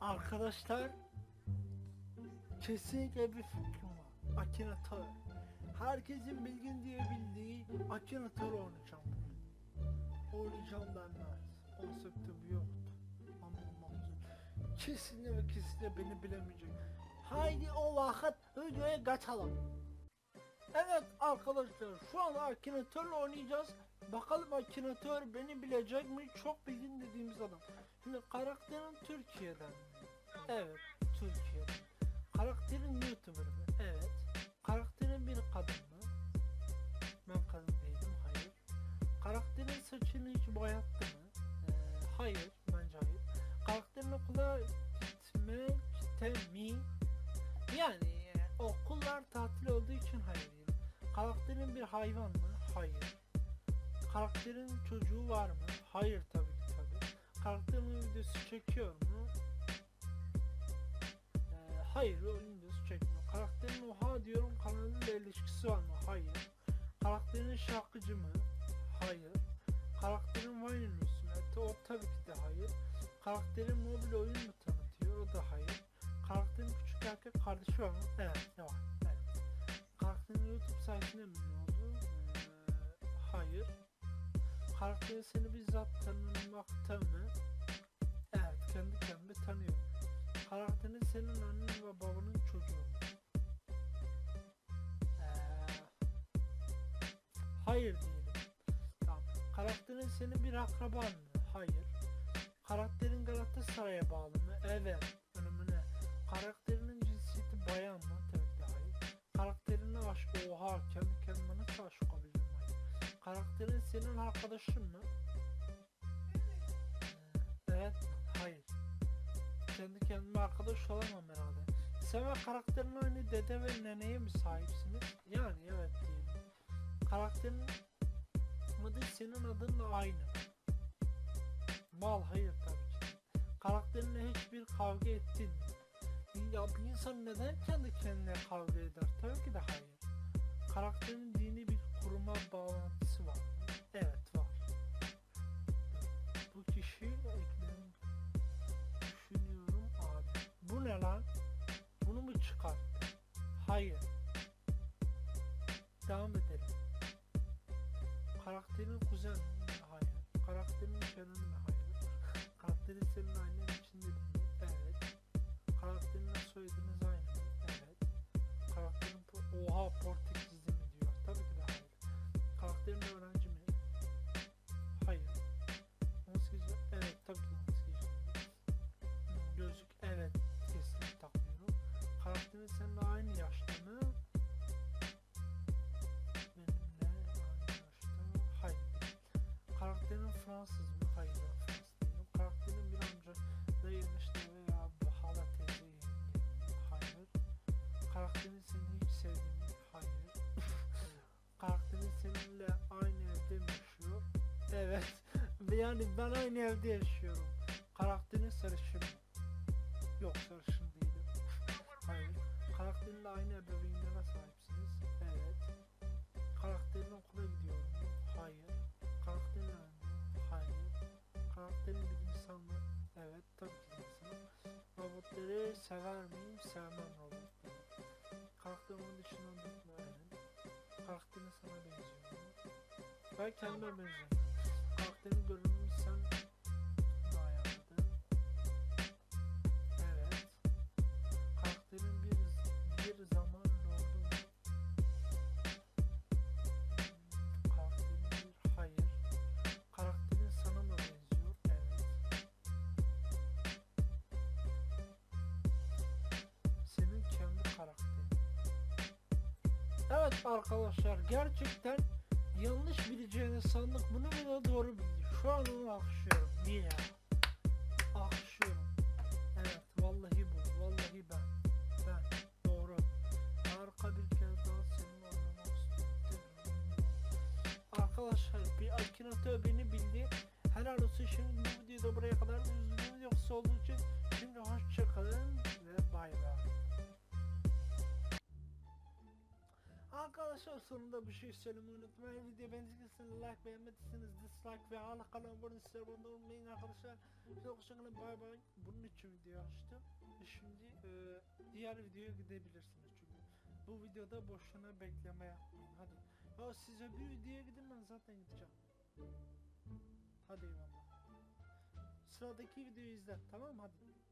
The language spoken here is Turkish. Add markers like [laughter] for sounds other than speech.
Arkadaşlar kesinlikle bir fikrim var. Akinator. Herkesin bilgin diye bildiği Akinator oynayacağım bugün. Oynayacağım denmez. Konsepti bu yoktu. Ama olmaz. Kesinlikle ve kesinlikle beni bilemeyecek. Haydi o vakit videoya kaçalım. Evet arkadaşlar şu an Akinator'la oynayacağız. Bakalım Akinator beni bilecek mi? Çok bilgin dediğimiz adam. Karakterin Türkiye'den. Evet Türkiye'den. Karakterin YouTuber mı? Evet. Karakterin bir kadın mı? Ben kadın değilim. Hayır. Karakterin saçını hiç boyattı mı? Ee, hayır. Bence hayır. Karakterin okula gitmek mi? Yani e, okullar tatil olduğu için hayır. Karakterin bir hayvan mı? Hayır. Karakterin çocuğu var mı? Hayır tabii Karakterin videosu çekiyor mu? Ee, hayır oyun videosu çekmiyor. Karakterin oha diyorum kanalıyla ilişkisi var mı? Hayır. Karakterin şarkıcı mı? Hayır. Karakterin Vine ünlüsü mü? Evet, o tabii ki de hayır. Karakterin mobil oyun mu tanıtıyor? O da hayır. Karakterin küçük erkek kardeşi var mı? Evet, ne var? Evet. Karakterin YouTube sayesinde mi oldu? Ee, hayır. Karakterin seni bizzat tanımakta mı? Evet, kendi kendime tanıyorum. Karakterin senin annen ve babanın çocuğu? Ee, hayır diyelim. Tamam. Karakterin senin bir akraban mı? Hayır. Karakterin Galatasaray'a bağlı mı? Evet. Önümüne. Karakterinin senin arkadaşın mı? Evet. Hayır. Kendi kendime arkadaş olamam herhalde. Sen ve karakterin aynı dede ve neneye mi sahipsiniz? Yani evet diyelim. Karakterin adı senin adınla aynı. Mal hayır tabii ki. Karakterinle hiçbir kavga ettin mi? Ya bir insan neden kendi kendine kavga eder? Tabii ki de hayır. Karakterin dini bir kuruma bağlantısı var? Evet var. Bu kişi ekledim. Düşünüyorum abi. Bu ne lan? Bunu mu çıkarttı? Hayır. Devam edelim. Karakterin kuzen mi? Hayır. Karakterin nişanlı mı? Hayır. Karakterin senin annen içinde mi? Evet. Karakterin soyadınız aynı mı? Evet. Karakterin Oha Portekizli Fransız mı? Hayır ben Fransız değilim. Karakterin bir amca enişte veya bir hala teyze mi? Hayır. Karakterin seni hiç sevdiğin mi? Hayır. [laughs] Karakterin seninle aynı evde mi yaşıyor? Evet. [laughs] Yani ben aynı evde yaşıyorum. Karakterin sarışın? Yok sarışın değilim. [laughs] Hayır. Karakterinle aynı ebeveynlere sahipsiniz. Evet. Robotları sever miyim? Sevmem. Karakterin onun dışından bir öğrenin. Karakterin sana benziyor mu? Ben kendime benziyorum. Karakterin görünümü sen Evet arkadaşlar gerçekten yanlış bileceğini sandık bunu bile doğru bildi. Şu an onu alkışlıyorum. Niye? Alkışlıyorum. Evet vallahi bu. Vallahi ben. Ben. Doğru. Harika bir kez daha seninle oynamak. Arkadaşlar bir Akinator beni bildi. Helal olsun şimdi bu videoyu da buraya kadar üzüldüm yoksa olduğu için şimdi hoşçakalın ve bay Arkadaşlar sonunda bir şey söylemeyi unutmayın. Video beğendiyseniz like beğenmediyseniz dislike ve hala kalan abone size abone olmayın arkadaşlar. Hoşçakalın bay bay. Bunun için video açtım. Şimdi e, diğer videoya gidebilirsiniz çünkü. Bu videoda boşuna bekleme yapmayın hadi. Ya size bir videoya gidin ben zaten gideceğim. Hadi eyvallah. Sıradaki videoyu izle tamam hadi.